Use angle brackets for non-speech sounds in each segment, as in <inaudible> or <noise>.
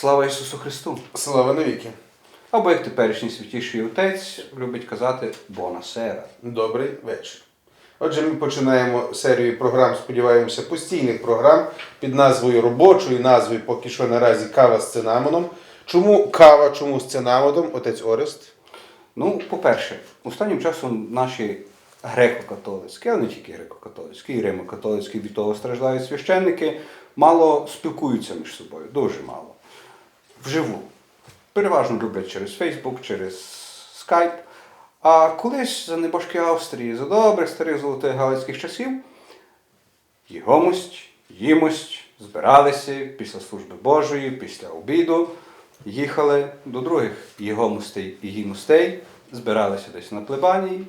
Слава Ісусу Христу! Слава навіки. Або як теперішній святіший отець любить казати Бонасера. Добрий вечір. Отже, ми починаємо серію програм, сподіваємося, постійних програм під назвою робочою назвою поки що наразі кава з цинамоном. Чому кава, чому з цинамоном, отець Орест? Ну, по-перше, останнім часом наші греко-католицькі, але не тільки греко-католицькі, і римо-католицькі від того страждають священники, мало спілкуються між собою, дуже мало. Вживу. Переважно люблять через Фейсбук, через Skype. А колись за небожки Австрії, за добрих старих золотих галицьких часів, Єгомость, їмость, збиралися після служби Божої, після обіду, їхали до других єгомостей і гімостей, збиралися десь на плебанії,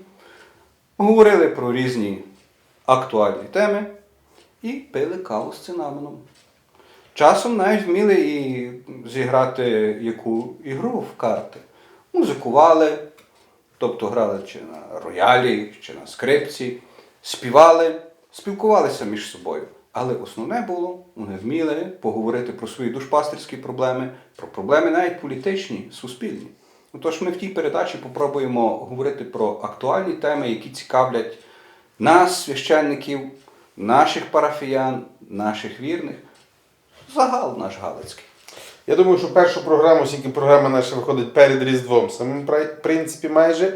говорили про різні актуальні теми і пили каву з цинамоном. Часом навіть вміли і зіграти яку ігру в карти. Музикували, тобто грали чи на роялі, чи на скрипці, співали, спілкувалися між собою. Але основне було, вони вміли поговорити про свої душпастерські проблеми, про проблеми навіть політичні, суспільні. Отож, ми в тій передачі попробуємо говорити про актуальні теми, які цікавлять нас, священників, наших парафіян, наших вірних, загал наш Галицький. Я думаю, що першу програму, оскільки програма наша виходить перед Різдвом, самим принципі майже.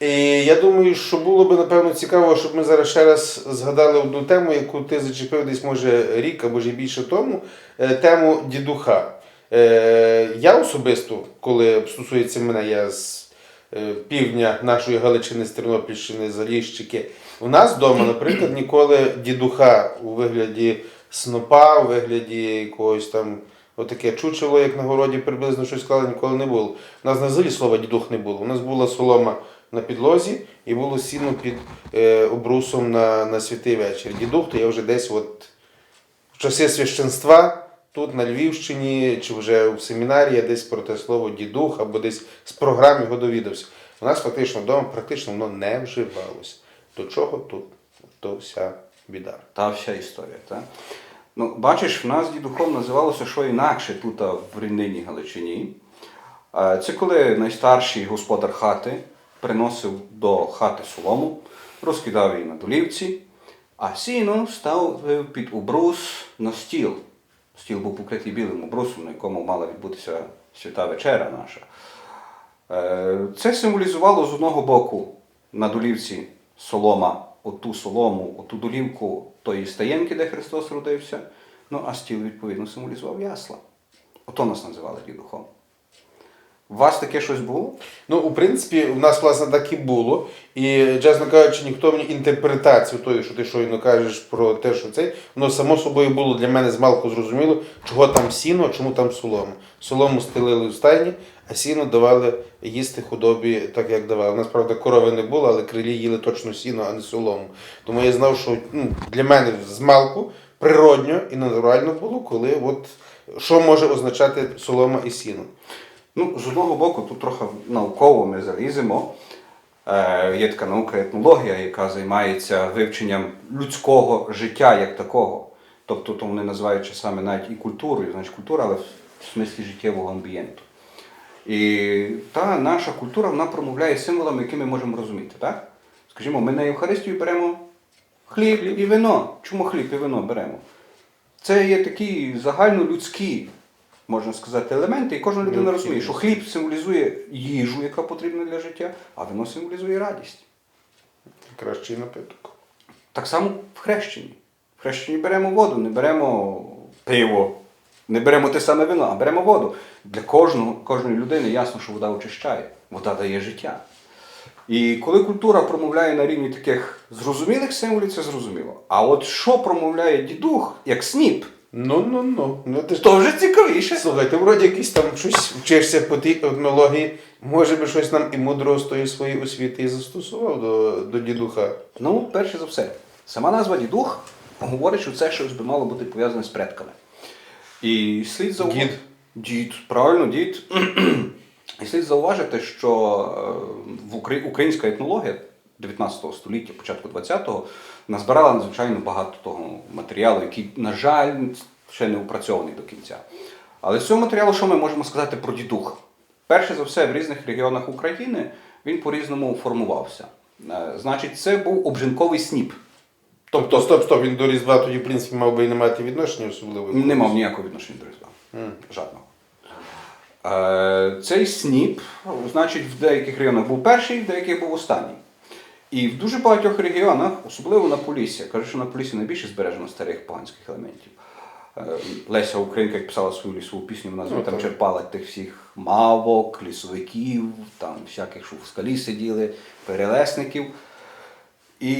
І я думаю, що було би напевно цікаво, щоб ми зараз ще раз згадали одну тему, яку ти зачепив десь може рік або ж і більше тому, е, тему дідуха. Е, Я особисто, коли стосується мене, я з е, півдня нашої Галичини, з Тернопільщини, Заліщики. У нас вдома, наприклад, ніколи дідуха у вигляді снопа, у вигляді якогось там отаке чучело, як на городі приблизно щось склали, ніколи не було. У нас на зелі слова дідух не було. У нас була солома на підлозі і було сіно під е, обрусом на, на святий вечір. Дідух, то я вже десь от в часи священства. Тут на Львівщині чи вже в семінарі я десь про те слово дідух або десь з програм його довідався. У нас фактично вдома практично воно не вживалося. До чого тут то вся біда. Та вся історія. Та? Ну, бачиш, в нас дідухом називалося що інакше тут в рівнині Галичині. Це коли найстарший господар хати приносив до хати солому, розкидав її на долівці, а сіно ставив під обрус на стіл. Стіл був покритий білим обрусом, на якому мала відбутися свята вечеря наша. Е, Це символізувало з одного боку на долівці солома, оту солому, оту долівку тої стаєнки, де Христос родився. Ну, а стіл, відповідно, символізував ясла. Ото нас називали дідухом. У вас таке щось було? Ну, у принципі, у нас власне так і було. І, чесно кажучи, ніхто мені інтерпретацію тої, що ти щойно кажеш про те, що це, воно само собою було для мене змалку зрозуміло, чого там сіно, а чому там солома. Солому стелили в стайні, а сіно давали їсти худобі, так як давали. У нас, правда, корови не було, але крилі їли точно сіно, а не солому. Тому я знав, що ну, для мене змалку природньо і натурально було, коли от що може означати солома і сіно. Ну, з одного боку, тут трохи науково ми заліземо. Е, є така наука етнологія, яка займається вивченням людського життя як такого. Тобто то вони називають часами навіть і культурою, значить культура, але в смислі життєвого амбієнту. І та наша культура вона промовляє символами, які ми можемо розуміти. Так? Скажімо, ми на Євхаристію беремо хліб і вино. Чому хліб і вино беремо? Це є такі загальнолюдські, можна сказати, елементи, і кожна людина розуміє, що хліб символізує їжу, яка потрібна для життя, а вино символізує радість. Кращий напиток. Так само в хрещенні. В хрещенні беремо воду, не беремо пиво, не беремо те саме вино, а беремо воду. Для кожного, кожної людини ясно, що вода очищає, вода дає життя. І коли культура промовляє на рівні таких зрозумілих символів, це зрозуміло. А от що промовляє дідух, як сніп, Ну, ну, ну. ну ти ж... то вже цікавіше. Слухай, ти вроді якийсь там щось вчишся по тій етнології. Може би щось нам і мудро з тої своєї освіти і застосував до, до дідуха. Ну, перше за все, сама назва дідух говорить, що це щось би мало бути пов'язане з предками. І слід зауважити. Дід. Дід, правильно, дід. <clears throat> І слід зауважити, що е, в Укра- українська етнологія 19 століття, початку 20-го, назбирала надзвичайно багато того матеріалу, який, на жаль, ще не опрацьований до кінця. Але з цього матеріалу, що ми можемо сказати про дідух? Перше за все, в різних регіонах України він по-різному формувався. Е, Значить, це був обжинковий сніп. Тобто, стоп, стоп, він до Різдва тоді, в принципі, мав би і не мати відношення особливо. Не мав ніякого відношення до Різдва. Жодного. Е, Цей сніп, значить, в деяких регіонах був перший, в деяких був останній. І в дуже багатьох регіонах, особливо на Поліссі, я кажу, що на Поліссі найбільше збережено старих поганських елементів. Е, Леся Українка, як писала свою лісову пісню, вона Ну, там так. черпала тих всіх мавок, лісовиків, там всяких, що в скалі сиділи, перелесників. І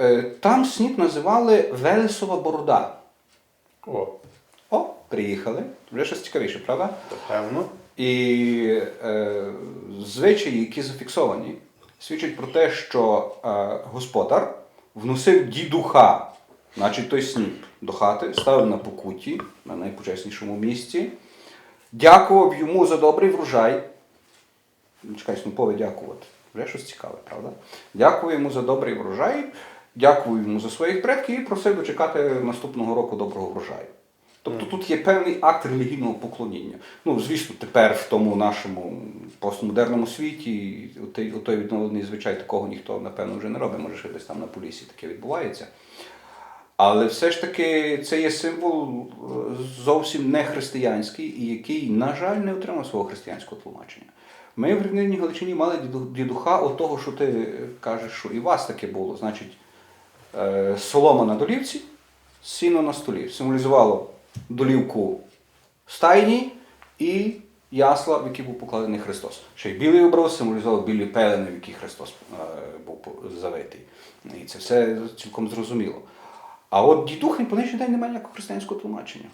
е, там сніп називали Велесова борода. О, О, приїхали. Вже щось цікавіше, правда? певно. І е, звичаї, які зафіксовані, свідчать про те, що е, господар вносив дідуха, значить той сніп, до хати, ставив на покуті, на найпочеснішому місці, дякував йому за добрий врожай. Чекай, снопове дякувати. Вже щось цікаве, правда? Дякую йому за добрий врожай, дякую йому за своїх предків і просив дочекати наступного року доброго врожаю. Тобто тут є певний акт релігійного поклоніння. Ну, звісно, тепер в тому нашому постмодерному світі той, той відновлений звичай такого ніхто, напевно, вже не робить, може ще десь там на полісі таке відбувається. Але все ж таки це є символ е, зовсім не християнський і який, на жаль, не отримав свого християнського тлумачення. Ми в рівнинній Галичині мали дідуха от того, що ти кажеш, що і у вас таке було. Значить, е, солома на долівці, сіно на столі. Символізувало долівку стайні і ясла, в які був покладений Христос. Ще й білий образ символізував білі пелени, в які Христос е, був завитий. І це все цілком зрозуміло. А от дідух він по нинішній день немає ніякого християнського тлумачення.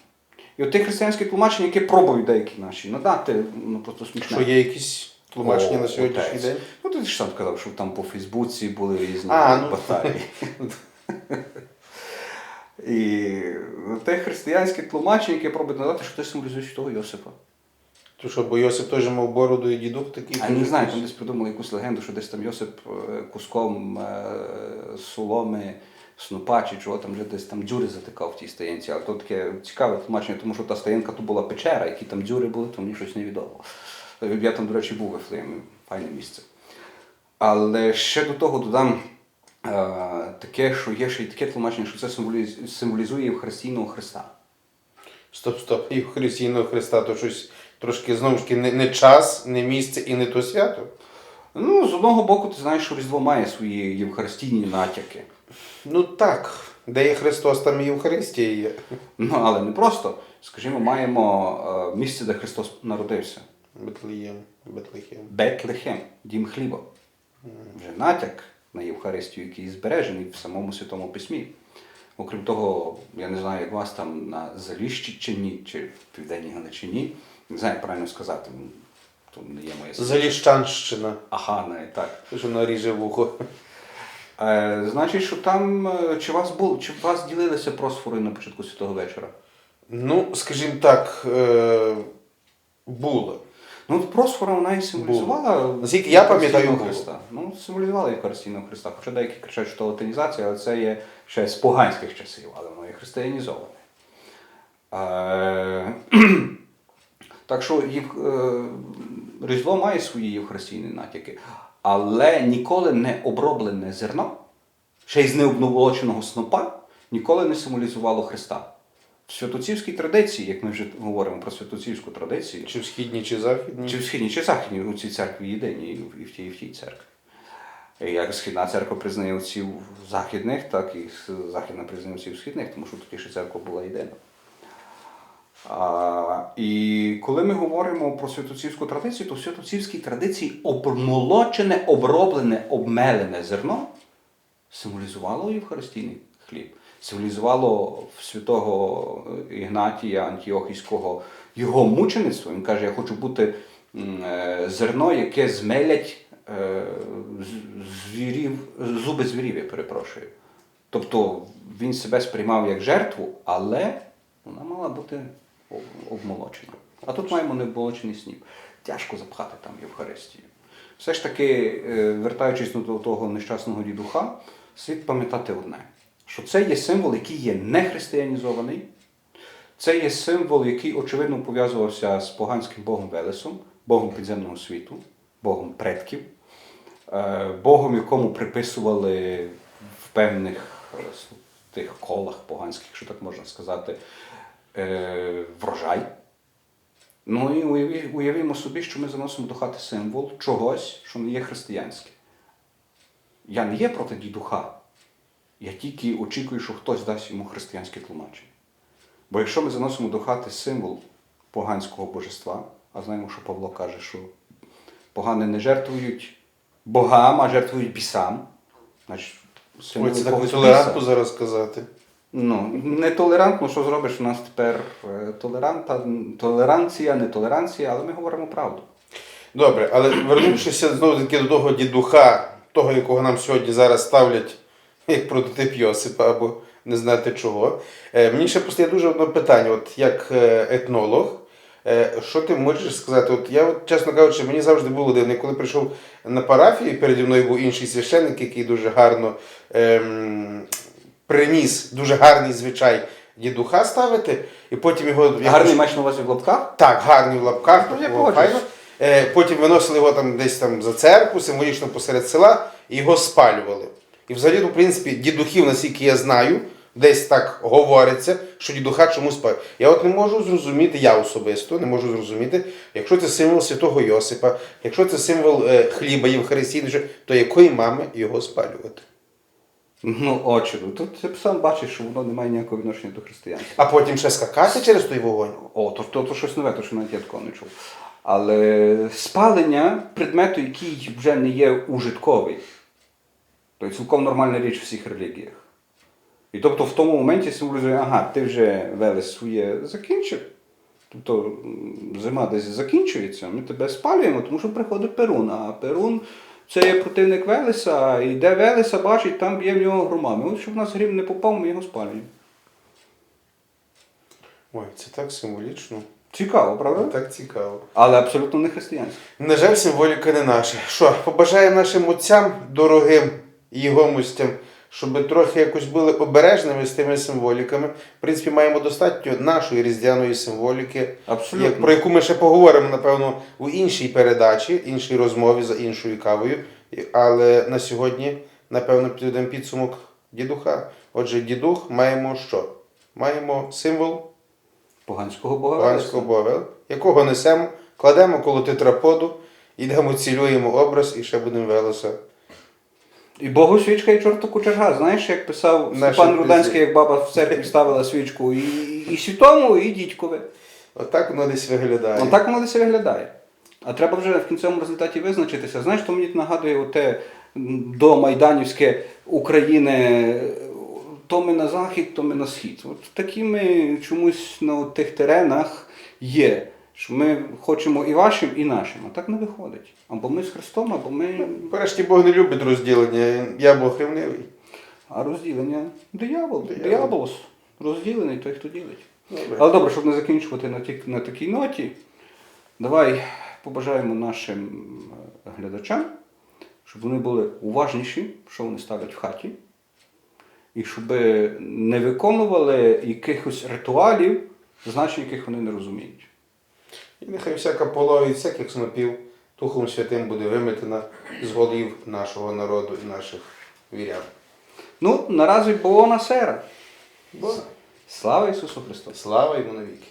І от те християнське тлумачення, яке пробують деякі наші надати, ну просто смішне. Що є якісь тлумачення О, на сьогоднішній отець. день? Ну, ти ж сам казав, що там по Фейсбуці були різні А, ну. <laughs> І те християнське тлумачення, яке пробує надати, що ти символізує того Йосипа. То що, бо Йосип теж мав бороду і дідух такий? А не знаю, там десь придумали якусь легенду, що десь там Йосип е, куском е, соломи, снопа чи чого там вже десь там дзюри затикав в тій стаєнці. Але то таке цікаве тлумачення, тому що та стаєнка то була печера, які там дзюри були, то мені щось невідомо. Е, Я там, до речі, був в Ефлеємі, файне місце. Але ще до того додам таке, що є ще й таке тлумачення, що це символізує Євхаристійного Христа. Стоп, стоп, і Христійного Христа, то щось трошки знову ж таки не, не час, не місце і не то свято. Ну, з одного боку, ти знаєш, що Різдво має свої євхаристійні натяки. Ну так, де є Христос, там і Євхаристія є. Ну, але не просто. Скажімо, маємо е, місце, де Христос народився. Бетлеєм, Бетлехем. Бетлехем, дім хліба. Вже натяк на Євхаристію, який збережений в самому Святому Письмі. Окрім того, я не знаю, як вас там на Заліщичині чи в Південній Галичині. Не знаю, як правильно сказати. ну, То не є моє Заліщанщина, Ага, не так. що наріже вухо. Е, значить, що там е, чи вас було, чи вас ділилися просфори на початку святого вечора? Ну, скажімо так, е, було. Ну, просфора вона і символізувала. Наскільки я пам'ятаю, Христа. Ну, символізувала Євхаристійного Христа. Хоча деякі кричать, що латинізація, але це є ще з поганських часів, але воно є християнізоване. Е, <clears throat> так що е, Різдво має свої євхаристійні натяки, але ніколи не оброблене зерно, ще й з необноволоченого снопа, ніколи не символізувало Христа. Святоцівській традиції, як ми вже говоримо про святоцівську традицію, Чи в східній, чи західній. чи в східній, чи західній у цій церкві єдині, і в- тій, і в тій церкві. Як східна церква признає отців західних, так і західна признає отців східних, тому що тоді ще церква була єдина. А, і коли ми говоримо про святоцівську традицію, то в святоцівській традиції обмолочене, оброблене, обмелене зерно символізувало Євхаристійний хліб, символізувало святого Ігнатія Антіохійського його мучеництво. Він каже, я хочу бути е, зерно, яке змелять е, звірів, зуби звірів, я перепрошую. Тобто він себе сприймав як жертву, але вона мала бути об- обмолочена. А тут маємо необмолочений сніп. Тяжко запхати там Євхаристію. Все ж таки, е, вертаючись до того нещасного дідуха, слід пам'ятати одне: що це є символ, який є не християнізований, Це є символ, який очевидно пов'язувався з поганським богом Велесом, богом підземного світу, богом предків, е, богом, якому приписували в певних е, тих колах поганських, що так можна сказати, е, врожай. Ну і уявімо собі, що ми заносимо до хати символ чогось, що не є християнське. Я не є проти дідуха. Я тільки очікую, що хтось дасть йому християнське тлумачення. Бо якщо ми заносимо до хати символ поганського божества, а знаємо, що Павло каже, що погани не жертвують богам, а жертвують бісам, значить, символ Ой, це так толерантно зараз сказати. Ну, нетолерантно, що зробиш, у нас тепер е, толеранта, толеранція, нетолеранція, але ми говоримо правду. Добре, але вернувшися знову таки до того дідуха, того, якого нам сьогодні зараз ставлять як прототип Йосипа або не знати чого. Е, Мені ще постає дуже одне питання, от як е, етнолог. е, Що ти можеш сказати? От я, от, чесно кажучи, мені завжди було дивно, коли прийшов на парафію, переді мною був інший священник, який дуже гарно ем, приніс дуже гарний звичай дідуха ставити, і потім його Гарний маєш на увазі в лапках? так, гарний в лапках, Ну, файно. Е, Потім виносили його там десь там за церкву, символічно посеред села, і його спалювали. І взагалі, ну, в принципі, дідухів, наскільки я знаю, десь так говориться, що дідуха чомусь спалюють. Я от не можу зрозуміти, я особисто не можу зрозуміти, якщо це символ святого Йосипа, якщо це символ е, хліба Євхаристійний, то якої мами його спалювати? Ну, очі. ну, Тут ти сам бачиш, що воно не має ніякого відношення до християнства. А потім ще скакати через той вогонь. О, то, то, то щось нове, то що навіть я такого не чув. Але спалення предмету, який вже не є ужитковий, то є цілком нормальна річ в всіх релігіях. І тобто в тому моменті символізує, ага, ти вже велес своє закінчив. Тобто зима десь закінчується, ми тебе спалюємо, тому що приходить Перун. А Перун це є противник Велеса, і де Велеса бачить, там б'є в нього громами. От щоб в нас грім не попав, ми його спалюємо. Ой, це так символічно, Цікаво, правда? так цікаво. Але абсолютно не християнське. На жаль, символіка не наша. Що, побажаємо нашим отцям дорогим і гомостям, щоб трохи якось були обережними з тими символіками. В принципі, маємо достатньо нашої різдвяної символіки, Абсолютно. як- про яку ми ще поговоримо, напевно, у іншій передачі, іншій розмові за іншою кавою. Але на сьогодні, напевно, підведемо підсумок дідуха. Отже, дідух маємо що? Маємо символ Поганського бога. поганського бога, якого несемо, кладемо коло тетраподу, йдемо, цілюємо образ і ще будемо велоса. І Богу свічка і чорту кучерга. Знаєш, як писав Наші Степан Руданський, як баба в церкві ставила свічку і, і святому, і дідькові. Отак воно десь виглядає. Он так воно десь виглядає. А треба вже в кінцевому результаті визначитися. Знаєш, то мені нагадує оте м, до Майданівське України. То ми на захід, то ми на схід. От такі ми чомусь на тих теренах є. Що ми хочемо і вашим, і нашим. А так не виходить. Або ми з Христом, або ми. Врешті Бог не любить розділення, я Бог ревнивий. А розділення диявол, Диявол. дияволос. Розділений той, хто ділить. Добре. Але добре, щоб не закінчувати на, ті, на такій ноті, давай побажаємо нашим е, глядачам, щоб вони були уважніші, що вони ставлять в хаті, і щоб не виконували якихось ритуалів, значення яких вони не розуміють. І нехай всяка полова і всяких снопів Духом Святим буде виметена з голів нашого народу і наших вірян. Ну, наразі Бона Сера. Бо Слава Ісусу Христу! слава йому навіки.